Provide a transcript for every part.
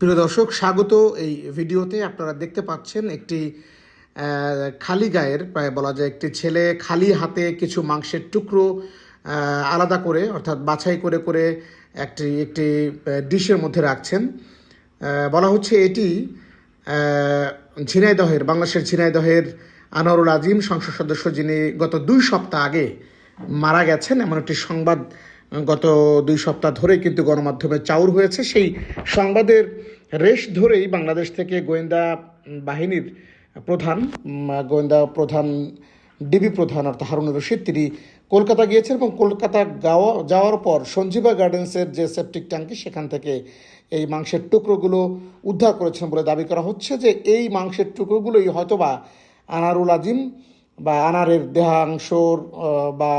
প্রিয় দর্শক, স্বাগত এই ভিডিওতে। আপনারা দেখতে পাচ্ছেন একটি খালি গায়ের, প্রায় বলা যায় একটি ছেলে খালি হাতে কিছু মাংসের টুকরো আলাদা করে, অর্থাৎ বাছাই করে করে একটি একটি ডিশের মধ্যে রাখছেন। বলা হচ্ছে এটি ঝিনাইদহের, বাংলাদেশের ঝিনাইদহের আনোয়ারুল আজিম সংসদ সদস্য যিনি গত দুই সপ্তাহ আগে মারা গেছেন, এমন একটি সংবাদ গত দুই সপ্তাহ ধরেই কিন্তু গণমাধ্যমে চাউর হয়েছে। সেই সংবাদের রেশ ধরেই বাংলাদেশ থেকে গোয়েন্দা বাহিনীর প্রধান গোয়েন্দা প্রধান, ডিবি প্রধান অর্থাৎ হারুন রশিদ, তিনি কলকাতা গিয়েছেন এবং কলকাতা গাওয়া, যাওয়ার পর সঞ্জীবা গার্ডেন্সের যে সেপটিক ট্যাঙ্কি, সেখান থেকে এই মাংসের টুকরোগুলো উদ্ধার করেছেন বলে দাবি করা হচ্ছে যে এই মাংসের টুকরোগুলোই হয়তোবা আনারুল আজিম বা আনারের দেহাংশর বা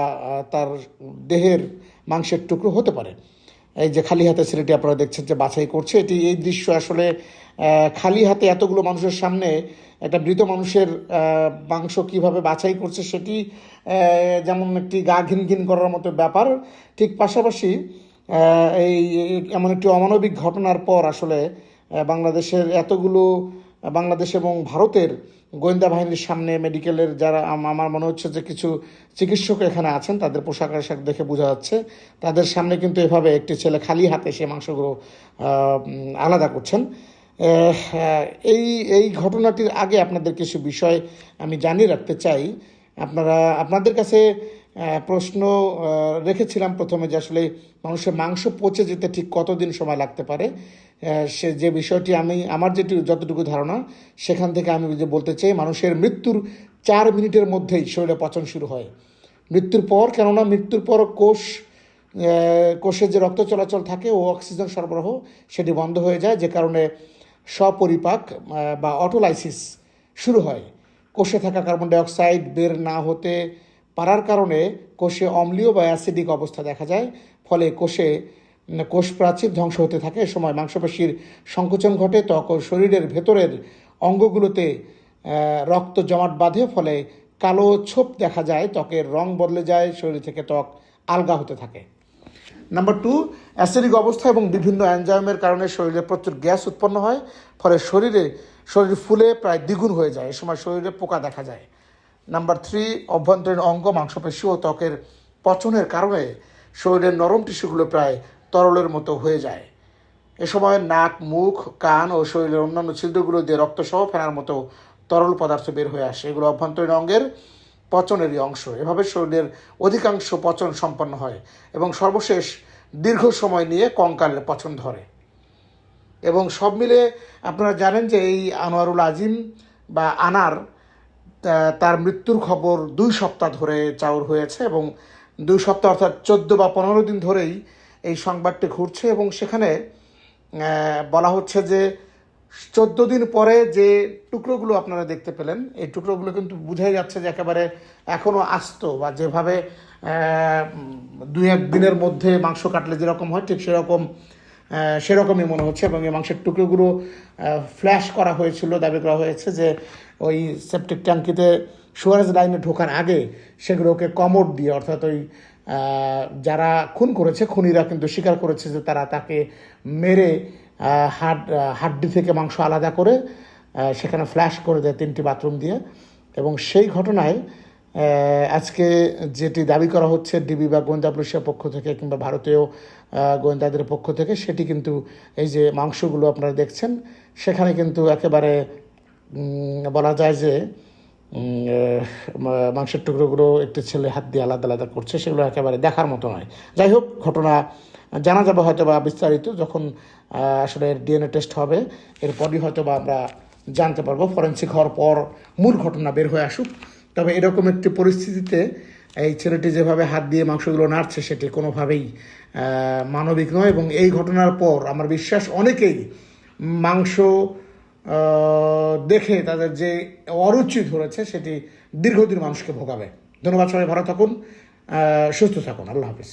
তার দেহের মাংসের টুকরো হতে পারে। এই যে খালি হাতে ছেলেটি আপনারা দেখছেন যে বাছাই করছে, এটি, এই দৃশ্য আসলে খালি হাতে এতগুলো মানুষের সামনে একটা মৃত মানুষের মাংস কীভাবে বাছাই করছে সেটি যেমন একটি গা ঘিন ঘিন করার মতো ব্যাপার, ঠিক পাশাপাশি এই, এই- এমন একটি অমানবিক ঘটনার পর আসলে বাংলাদেশের এতগুলো বাংলাদেশ এবং ভারতের গোয়েন্দা বাহিনীর সামনে মেডিকেলের যারা আমার মনে হচ্ছে যে কিছু চিকিৎসক এখানে আছেন, তাদের পোশাক আশাক দেখে বোঝা যাচ্ছে। তাদের সামনে কিন্তু এভাবে একটি ছেলে খালি হাতে সে মাংসগুলো আলাদা করছেন। এই এই ঘটনাটির আগে আপনাদের কিছু বিষয় আমি জানিয়ে রাখতে চাই। আপনারা, আপনাদের কাছে প্রশ্ন রেখেছিলাম প্রথমে যে আসলে মানুষের মাংস পচে যেতে ঠিক কতদিন সময় লাগতে পারে। সে যে বিষয়টি আমি আমার যেটি যতটুকু ধারণা সেখান থেকে আমি যে বলতে চাই মানুষের মৃত্যুর চার মিনিটের মধ্যেই শরীরে পচন শুরু হয়। মৃত্যুর পর কেননা মৃত্যুর পর কোষ আহ, কোষে যে রক্ত চলাচল থাকে ও অক্সিজেন সরবরাহ সেটি বন্ধ হয়ে যায় যে কারণে স্বপরিপাক বা অটোলাইসিস শুরু হয়। কোষে থাকা কার্বন ডাইঅক্সাইড বের না হতে পারার কারণে কোষে অম্লীয় বা অ্যাসিডিক অবস্থা দেখা যায় ফলে কোষে কোষ প্রাচীর ধ্বংস হতে থাকে। এ সময় মাংসপেশির সংকোচন ঘটে। ও শরীরের ভেতরের অঙ্গগুলোতে রক্ত জমাট বাঁধে। ফলে কালো ছোপ দেখা যায়। ত্বকের রং বদলে যায়। শরীর থেকে ত্বক আলগা হতে থাকে। নাম্বার টু, অ্যাসিডিক অবস্থা এবং বিভিন্ন অ্যানজাইমের কারণে শরীরে প্রচুর গ্যাস উৎপন্ন হয়। ফলে শরীরে, শরীর ফুলে প্রায় দ্বিগুণ হয়ে যায়। এ সময় শরীরে পোকা দেখা যায়। নাম্বার থ্রি, অভ্যন্তরীণ অঙ্গ, মাংসপেশি ও ত্বকের পচনের কারণে শরীরের নরম টিস্যুগুলো প্রায় তরলের মতো হয়ে যায়। এ সময় নাক, মুখ, কান ও শরীরের অন্যান্য ছিদ্রগুলো দিয়ে রক্তসহ ফেনার মতো তরল পদার্থ বের হয়ে আসে। এগুলো অভ্যন্তরীণ অঙ্গের পচনেরই অংশ। এভাবে শরীরের অধিকাংশ পচন সম্পন্ন হয় এবং সর্বশেষ দীর্ঘ সময় নিয়ে কঙ্কালের পচন ধরে। এবং সব মিলে আপনারা জানেন যে এই আনোয়ারুল আজিম বা আনার তার মৃত্যুর খবর দুই সপ্তাহ ধরে চাউর হয়েছে এবং দুই সপ্তাহ অর্থাৎ চোদ্দ বা পনেরো দিন ধরেই এই সংবাদটি ঘুরছে এবং সেখানে বলা হচ্ছে যে চোদ্দ দিন পরে যে টুকরোগুলো আপনারা দেখতে পেলেন, এই টুকরোগুলো কিন্তু বুঝাই যাচ্ছে যে একেবারে এখনও আস্ত বা যেভাবে দুই এক দিনের মধ্যে মাংস কাটলে যেরকম হয়, ঠিক সেরকম সেরকমই মনে হচ্ছে এবং এই মাংসের টুকরোগুলো ফ্ল্যাশ করা হয়েছিল, দাবি করা হয়েছে যে ওই সেপটিক ট্যাঙ্কিতে সুয়ারেজ লাইনে ঢোকার আগে সেগুলোকে কমর দিয়ে, অর্থাৎ ওই যারা খুন করেছে, খুনিরা কিন্তু স্বীকার করেছে যে তারা তাকে মেরে হাড হাড্ডি থেকে মাংস আলাদা করে সেখানে ফ্ল্যাশ করে দেয় তিনটি বাথরুম দিয়ে। এবং সেই ঘটনায় আজকে যেটি দাবি করা হচ্ছে ডিবি বা গোয়েন্দা পুলিশের পক্ষ থেকে কিংবা ভারতীয় গোয়েন্দাদের পক্ষ থেকে, সেটি কিন্তু এই যে মাংসগুলো আপনারা দেখছেন, সেখানে কিন্তু একেবারে বলা যায় যে মাংসের টুকরোগুলো একটি ছেলে হাত দিয়ে আলাদা আলাদা করছে, সেগুলো একেবারে দেখার মতো নয়। যাই হোক, ঘটনা জানা যাবে হয়তো বা বিস্তারিত যখন আসলে ডিএনএ টেস্ট হবে। এরপরই হয়তো বা আমরা জানতে পারব, ফরেন্সিক হওয়ার পর মূল ঘটনা বের হয়ে আসুক। তবে এরকম একটি পরিস্থিতিতে এই ছেলেটি যেভাবে হাত দিয়ে মাংসগুলো নাড়ছে, সেটি কোনোভাবেই মানবিক নয়। এবং এই ঘটনার পর আমার বিশ্বাস, অনেকেই মাংস দেখে তাদের যে অরুচি ধরেছে, সেটি দীর্ঘদিন মানুষকে ভোগাবে। ধন্যবাদ সবাই, ভালো থাকুন সুস্থ থাকুন। আল্লাহ হাফিজ।